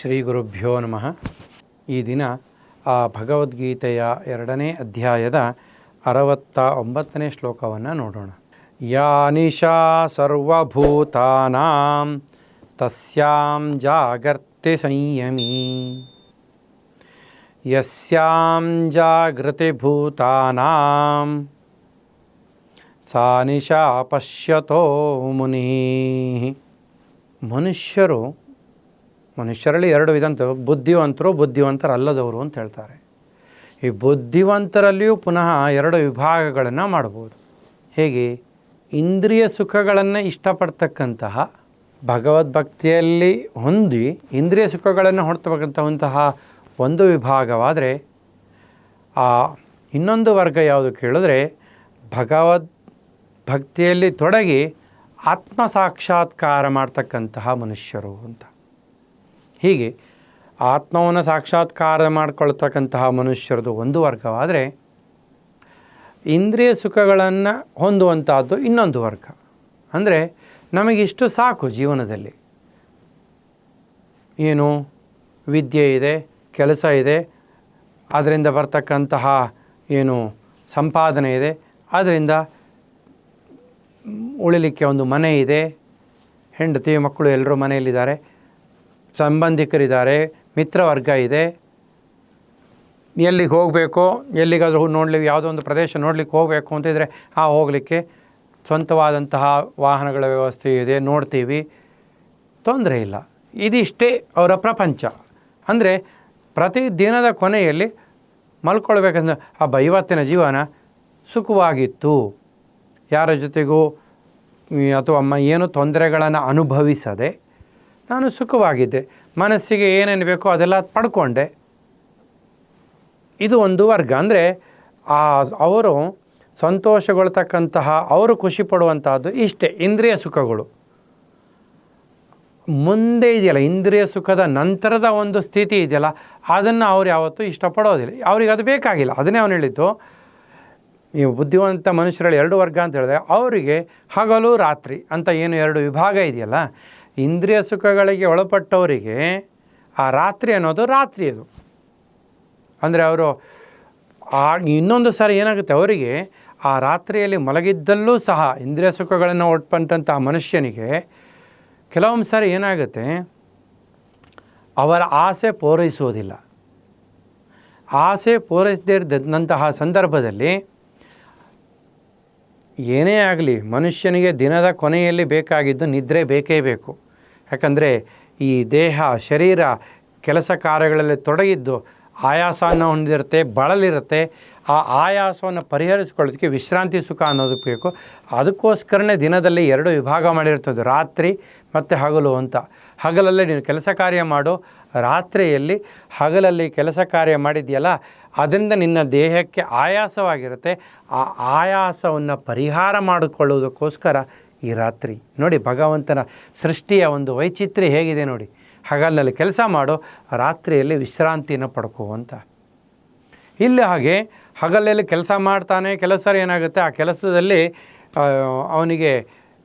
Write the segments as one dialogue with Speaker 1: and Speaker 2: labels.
Speaker 1: ಶ್ರೀ ಗುರುಭ್ಯೋ ನಮಃ. ಈ ದಿನ ಆ ಭಗವದ್ಗೀತೆಯ ಎರಡನೇ ಅಧ್ಯಾಯದ ಅರವತ್ತ ಒಂಬತ್ತನೇ ಶ್ಲೋಕವನ್ನು ನೋಡೋಣ. ಯಾ ನಿಶಾ ಸರ್ವಭೂತಾನಾಂ ತಸ್ಯಾಂ ಜಾಗರ್ತಿ ಸಂಯಮಿ. ಯಸ್ಯಾಂ ಜಾಗೃತಿ ಭೂತಾನಾಂ. ಸಾ ನಿಶಾ ಪಶ್ಯತೋ ಮುನಿ. ಮನುಷ್ಯರು ಮನುಷ್ಯರಲ್ಲಿ ಎರಡು ವಿಧಂತ, ಬುದ್ಧಿವಂತರು ಬುದ್ಧಿವಂತರಲ್ಲದವರು ಅಂತ ಹೇಳ್ತಾರೆ. ಈ ಬುದ್ಧಿವಂತರಲ್ಲಿಯೂ ಪುನಃ ಎರಡು ವಿಭಾಗಗಳನ್ನು ಮಾಡ್ಬೋದು ಹೇಗೆ? ಇಂದ್ರಿಯ ಸುಖಗಳನ್ನು ಇಷ್ಟಪಡ್ತಕ್ಕಂತಹ ಭಗವದ್ಭಕ್ತಿಯಲ್ಲಿ ಹೊಂದಿ ಇಂದ್ರಿಯ ಸುಖಗಳನ್ನು ಹೊಡ್ತಕ್ಕಂತಹ ಒಂದು ವಿಭಾಗವಾದರೆ, ಆ ಇನ್ನೊಂದು ವರ್ಗ ಯಾವುದು ಕೇಳಿದ್ರೆ ಭಗವದ್ ಭಕ್ತಿಯಲ್ಲಿ ತೊಡಗಿ ಆತ್ಮ ಸಾಕ್ಷಾತ್ಕಾರ ಮಾಡ್ತಕ್ಕಂತಹ ಮನುಷ್ಯರು ಅಂತ. ಹೀಗೆ ಆತ್ಮವನ್ನು ಸಾಕ್ಷಾತ್ಕಾರ ಮಾಡಿಕೊಳ್ತಕ್ಕಂತಹ ಮನುಷ್ಯರದು ಒಂದು ವರ್ಗವಾದರೆ ಇಂದ್ರಿಯ ಸುಖಗಳನ್ನು ಹೊಂದುವಂಥದ್ದು ಇನ್ನೊಂದು ವರ್ಗ. ಅಂದರೆ ನಮಗಿಷ್ಟು ಸಾಕು ಜೀವನದಲ್ಲಿ. ಏನು? ವಿದ್ಯೆ ಇದೆ, ಕೆಲಸ ಇದೆ ಅದರಿಂದ ಬರ್ತಕ್ಕಂತಹ ಏನು ಸಂಪಾದನೆ ಇದೆ ಅದರಿಂದ ಉಳಿಲಿಕ್ಕೆ ಒಂದು ಮನೆ ಇದೆ, ಹೆಂಡತಿ ಮಕ್ಕಳು ಎಲ್ಲರೂ ಮನೆಯಲ್ಲಿದ್ದಾರೆ ಸಂಬಂಧಿಕರಿದ್ದಾರೆ ಮಿತ್ರವರ್ಗ ಇದೆ. ಎಲ್ಲಿಗೆ ಹೋಗಬೇಕು, ಎಲ್ಲಿಗಾದರೂ ನೋಡಲಿ, ಯಾವುದೋ ಒಂದು ಪ್ರದೇಶ ನೋಡಲಿಕ್ಕೆ ಹೋಗಬೇಕು ಅಂತಿದ್ರೆ ಆ ಹೋಗಲಿಕ್ಕೆ ಸ್ವಂತವಾದಂತಹ ವಾಹನಗಳ ವ್ಯವಸ್ಥೆ ಇದೆ, ನೋಡ್ತೀವಿ. ತೊಂದರೆ ಇಲ್ಲ. ಇದಿಷ್ಟೇ ಅವರ ಪ್ರಪಂಚ. ಅಂದರೆ ಪ್ರತಿ ದಿನದ ಕೊನೆಯಲ್ಲಿ ಮಲ್ಕೊಳ್ಬೇಕಂದ್ರೆ, ಹಬ್ಬ ಇವತ್ತಿನ ಜೀವನ ಸುಖವಾಗಿತ್ತು. ಯಾರ ಜೊತೆಗೂ, ಅಥವಾ ಏನು ತೊಂದರೆಗಳನ್ನು ಅನುಭವಿಸದೆ ನಾನು ಸುಖವಾಗಿದ್ದೆ ಮನಸ್ಸಿಗೆ ಏನೇನು ಬೇಕೋ ಅದೆಲ್ಲ ಪಡ್ಕೊಂಡೆ. ಇದು ಒಂದು ವರ್ಗ. ಅಂದರೆ ಆ ಅವರು ಸಂತೋಷಗೊಳ್ತಕ್ಕಂತಹ, ಅವರು ಖುಷಿ ಪಡುವಂತಹದ್ದು ಇಷ್ಟೇ, ಇಂದ್ರಿಯ ಸುಖಗಳು. ಮುಂದೆ ಇದೆಯಲ್ಲ, ಇಂದ್ರಿಯ ಸುಖದ ನಂತರದ ಒಂದು ಸ್ಥಿತಿ ಇದೆಯಲ್ಲ, ಅದನ್ನು ಅವ್ರು ಯಾವತ್ತೂ ಇಷ್ಟಪಡೋದಿಲ್ಲ. ಅವ್ರಿಗೆ ಅದು ಬೇಕಾಗಿಲ್ಲ. ಅದನ್ನೇ ಅವನು ಹೇಳಿದ್ದು. ಈ ಬುದ್ಧಿವಂತ ಮನುಷ್ಯರಲ್ಲಿ ಎರಡು ವರ್ಗ ಅಂತ ಹೇಳಿದೆ ಅವರಿಗೆ ಹಗಲು ರಾತ್ರಿ ಅಂತ ಏನು ಎರಡು ವಿಭಾಗ ಇದೆಯಲ್ಲ ಇಂದ್ರಿಯ ಸುಖಗಳಿಗೆ ಒಳಪಟ್ಟವರಿಗೆ ಆ ರಾತ್ರಿ ಅನ್ನೋದು ರಾತ್ರಿ ಅದು ಅಂದರೆ ಅವರು ಆ ಇನ್ನೊಂದು ಸಾರಿ ಏನಾಗುತ್ತೆ? ಅವರಿಗೆ ಆ ರಾತ್ರಿಯಲ್ಲಿ ಮಲಗಿದ್ದಲ್ಲೂ ಸಹ ಇಂದ್ರಿಯ ಸುಖಗಳನ್ನು ಒಟ್ಟಂತಹ ಮನುಷ್ಯನಿಗೆ ಕೆಲವೊಂದು ಸಾರಿ ಏನಾಗುತ್ತೆ? ಅವರ ಆಸೆ ಪೂರೈಸುವುದಿಲ್ಲ. ಆಸೆ ಪೂರೈಸದೇ ಇದ್ದಂತಹ ಸಂದರ್ಭದಲ್ಲಿ ಏನೇ ಆಗಲಿ ಮನುಷ್ಯನಿಗೆ ದಿನದ ಕೊನೆಯಲ್ಲಿ ಬೇಕಾಗಿದ್ದು ನಿದ್ರೆ ಬೇಕೇ ಬೇಕು. ಯಾಕಂದರೆ ಈ ದೇಹ, ಶರೀರ ಕೆಲಸ ಕಾರ್ಯಗಳಲ್ಲಿ ತೊಡಗಿದ್ದು ಆಯಾಸವನ್ನು ಹೊಂದಿರುತ್ತೆ, ಬಳಲಿರುತ್ತೆ. ಆ ಆಯಾಸವನ್ನು ಪರಿಹರಿಸ್ಕೊಳ್ಳೋದಕ್ಕೆ ವಿಶ್ರಾಂತಿ ಸುಖ ಅನ್ನೋದು ಬೇಕು. ಅದಕ್ಕೋಸ್ಕರನೇ ದಿನದಲ್ಲಿ ಎರಡು ವಿಭಾಗ ಮಾಡಿರ್ತದೆ, ರಾತ್ರಿ ಮತ್ತು ಹಗಲು ಅಂತ. ಹಗಲಲ್ಲಿ ನೀನು ಕೆಲಸ ಕಾರ್ಯ ಮಾಡು, ರಾತ್ರಿಯಲ್ಲಿ ಹಗಲಲ್ಲಿ ಕೆಲಸ ಕಾರ್ಯ ಮಾಡಿದೆಯಲ್ಲ, ಅದರಿಂದ ನಿನ್ನ ದೇಹಕ್ಕೆ ಆಯಾಸವಾಗಿರುತ್ತೆ. ಆ ಆಯಾಸವನ್ನು ಪರಿಹಾರ ಮಾಡಿಕೊಳ್ಳುವುದಕ್ಕೋಸ್ಕರ ಈ ರಾತ್ರಿ. ನೋಡಿ, ಭಗವಂತನ ಸೃಷ್ಟಿಯ ಒಂದು ವೈಚಿತ್ರ್ಯ ಹೇಗಿದೆ ನೋಡಿ. ಹಗಲಲ್ಲಿ ಕೆಲಸ ಮಾಡು ರಾತ್ರಿಯಲ್ಲಿ ವಿಶ್ರಾಂತಿಯನ್ನು ಪಡ್ಕೋವಂತ. ಇಲ್ಲಿ ಹಾಗೆ ಹಗಲಲ್ಲಿ ಕೆಲಸ ಮಾಡ್ತಾನೆ ಕೆಲಸ ಏನಾಗುತ್ತೆ, ಆ ಕೆಲಸದಲ್ಲಿ ಅವನಿಗೆ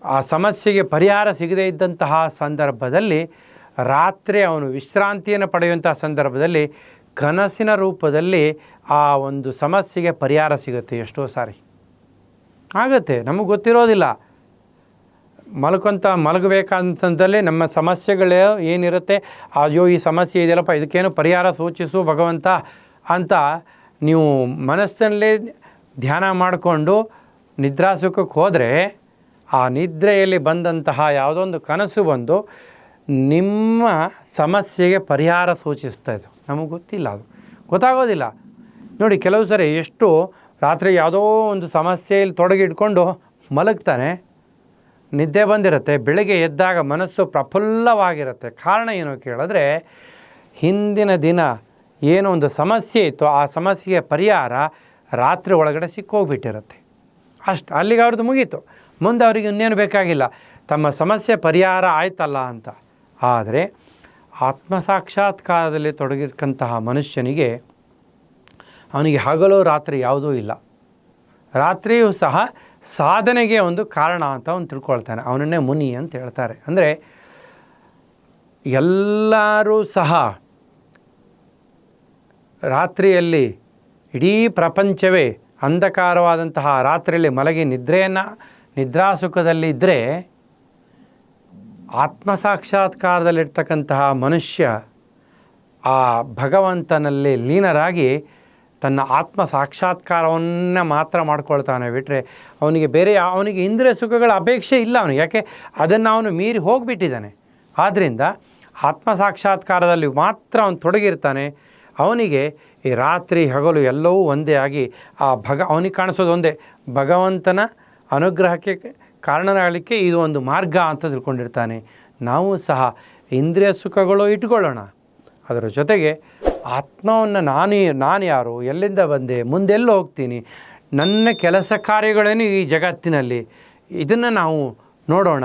Speaker 1: ಆ ಸಮಸ್ಯೆಗೆ ಪರಿಹಾರ ಸಿಗದೇ ಇದ್ದಂತಹ ಸಂದರ್ಭದಲ್ಲಿ ರಾತ್ರಿ ಅವನು ವಿಶ್ರಾಂತಿಯನ್ನು ಪಡೆಯುವಂತಹ ಸಂದರ್ಭದಲ್ಲಿ ಕನಸಿನ ರೂಪದಲ್ಲಿ ಆ ಒಂದು ಸಮಸ್ಯೆಗೆ ಪರಿಹಾರ ಸಿಗುತ್ತೆ ಎಷ್ಟೋ ಸಾರಿ. ಆಗುತ್ತೆ, ನಮಗೆ ಗೊತ್ತಿರೋದಿಲ್ಲ. ಮಲ್ಕೊಂತ ಮಲಗಬೇಕಂತಂದಲ್ಲಿ ನಮ್ಮ ಸಮಸ್ಯೆಗಳು ಏನಿರುತ್ತೆ? ಅಯ್ಯೋ, ಈ ಸಮಸ್ಯೆ ಇದೆಯಲ್ಲಪ್ಪ, ಇದಕ್ಕೇನು ಪರಿಹಾರ ಸೂಚಿಸು ಭಗವಂತ ಅಂತ ನೀವು ಮನಸ್ಸಿನಲ್ಲಿ ಧ್ಯಾನ ಮಾಡಿಕೊಂಡು ನಿದ್ರಾಸುಖಕ್ಕೆ ಹೋದರೆ ಆ ನಿದ್ರೆಯಲ್ಲಿ ಬಂದಂತಹ ಯಾವುದೊಂದು ಕನಸು ಬಂದು ನಿಮ್ಮ ಸಮಸ್ಯೆಗೆ ಪರಿಹಾರ ಸೂಚಿಸ್ತಾ ಇದು. ನಮಗೆ ಗೊತ್ತಿಲ್ಲ ಅದು. ಗೊತ್ತಾಗೋದಿಲ್ಲ. ನೋಡಿ, ಕೆಲವು ಸರಿ ಎಷ್ಟು ರಾತ್ರಿ ಯಾವುದೋ ಒಂದು ಸಮಸ್ಯೆಯಲ್ಲಿ ತೊಡಗಿಟ್ಕೊಂಡು ಮಲಗ್ತಾನೆ ನಿದ್ದೆ ಬಂದಿರುತ್ತೆ, ಬೆಳಗ್ಗೆ ಎದ್ದಾಗ ಮನಸ್ಸು ಪ್ರಫುಲ್ಲವಾಗಿರುತ್ತೆ. ಕಾರಣ ಏನು ಕೇಳಿದ್ರೆ, ಹಿಂದಿನ ದಿನ ಏನೋ ಒಂದು ಸಮಸ್ಯೆ ಇತ್ತು, ಆ ಸಮಸ್ಯೆಗೆ ಪರಿಹಾರ ರಾತ್ರಿ ಒಳಗಡೆ ಸಿಕ್ಕೋಗ್ಬಿಟ್ಟಿರುತ್ತೆ. ಅಷ್ಟು, ಅಲ್ಲಿಗೆ ಅವ್ರದ್ದು ಮುಗೀತು. ಮುಂದೆ ಅವರಿಗೆ ಇನ್ನೇನು ಬೇಕಾಗಿಲ್ಲ. ತಮ್ಮ ಸಮಸ್ಯೆ ಪರಿಹಾರ ಆಯ್ತಲ್ಲ ಅಂತ. ಆದರೆ, ಆತ್ಮಸಾಕ್ಷಾತ್ಕಾರದಲ್ಲಿ ತೊಡಗಿರ್ತಕ್ಕಂತಹ ಮನುಷ್ಯನಿಗೆ ಅವನಿಗೆ ಹಗಲು ರಾತ್ರಿ ಯಾವುದೂ ಇಲ್ಲ. ರಾತ್ರಿಯೂ ಸಹ ಸಾಧನೆಗೆ ಒಂದು ಕಾರಣ ಅಂತ ಅವನು ತಿಳ್ಕೊಳ್ತಾನೆ. ಅವನನ್ನೇ ಮುನಿ ಅಂತ ಹೇಳ್ತಾರೆ. ಅಂದರೆ ಎಲ್ಲರೂ ಸಹ ರಾತ್ರಿಯಲ್ಲಿ ಇಡೀ ಪ್ರಪಂಚವೇ ಅಂಧಕಾರವಾದಂತಹ ರಾತ್ರಿಯಲ್ಲಿ ಮಲಗಿ ನಿದ್ರೆಯನ್ನು, ನಿದ್ರಾಸುಖದಲ್ಲಿ ಇದ್ದರೆ ಆತ್ಮಸಾಕ್ಷಾತ್ಕಾರದಲ್ಲಿರ್ತಕ್ಕಂತಹ ಮನುಷ್ಯ ಆ ಭಗವಂತನಲ್ಲಿ ಲೀನರಾಗಿ ತನ್ನ ಆತ್ಮ ಸಾಕ್ಷಾತ್ಕಾರವನ್ನು ಮಾತ್ರ ಮಾಡ್ಕೊಳ್ತಾನೆ ಬಿಟ್ಟರೆ ಅವನಿಗೆ ಬೇರೆ ಅವನಿಗೆ ಇಂದ್ರಿಯ ಸುಖಗಳ ಅಪೇಕ್ಷೆ ಇಲ್ಲ ಅವನು ಯಾಕೆ? ಅದನ್ನು ಅವನು ಮೀರಿ ಹೋಗಿಬಿಟ್ಟಿದ್ದಾನೆ. ಆದ್ದರಿಂದ ಆತ್ಮ ಸಾಕ್ಷಾತ್ಕಾರದಲ್ಲಿ ಮಾತ್ರ ಅವನು ತೊಡಗಿರ್ತಾನೆ. ಅವನಿಗೆ ಈ ರಾತ್ರಿ ಹಗಲು ಎಲ್ಲವೂ ಒಂದೇ ಆಗಿ ಆ ಭಗ, ಅವನಿಗೆ ಕಾಣಿಸೋದು ಒಂದೇ. ಭಗವಂತನ ಅನುಗ್ರಹಕ್ಕೆ ಕಾರಣನಾಗಲಿಕ್ಕೆ ಇದು ಒಂದು ಮಾರ್ಗ ಅಂತ ತಿಳ್ಕೊಂಡಿರ್ತಾನೆ. ನಾವು ಸಹ ಇಂದ್ರಿಯ ಸುಖಗಳು ಇಟ್ಕೊಳ್ಳೋಣ. ಅದರ ಜೊತೆಗೆ ಆತ್ಮವನ್ನು ನಾನು ನಾನು ಯಾರು? ಎಲ್ಲಿಂದ ಬಂದೆ? ಮುಂದೆಲ್ಲಿ ಹೋಗ್ತೀನಿ? ನನ್ನ ಕೆಲಸ ಕಾರ್ಯಗಳೇನು ಈ ಜಗತ್ತಿನಲ್ಲಿ? ಇದನ್ನು ನಾವು ನೋಡೋಣ.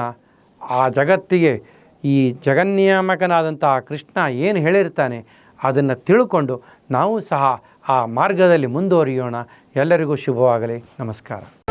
Speaker 1: ಆ ಜಗತ್ತಿಗೆ ಈ ಜಗನ್ನಿಯಾಮಕನಾದಂಥ ಕೃಷ್ಣ ಏನು ಹೇಳಿರ್ತಾನೆ ಅದನ್ನು ತಿಳ್ಕೊಂಡು ನಾವು ಸಹ ಆ ಮಾರ್ಗದಲ್ಲಿ ಮುಂದುವರಿಯೋಣ. ಎಲ್ಲರಿಗೂ ಶುಭವಾಗಲಿ. ನಮಸ್ಕಾರ.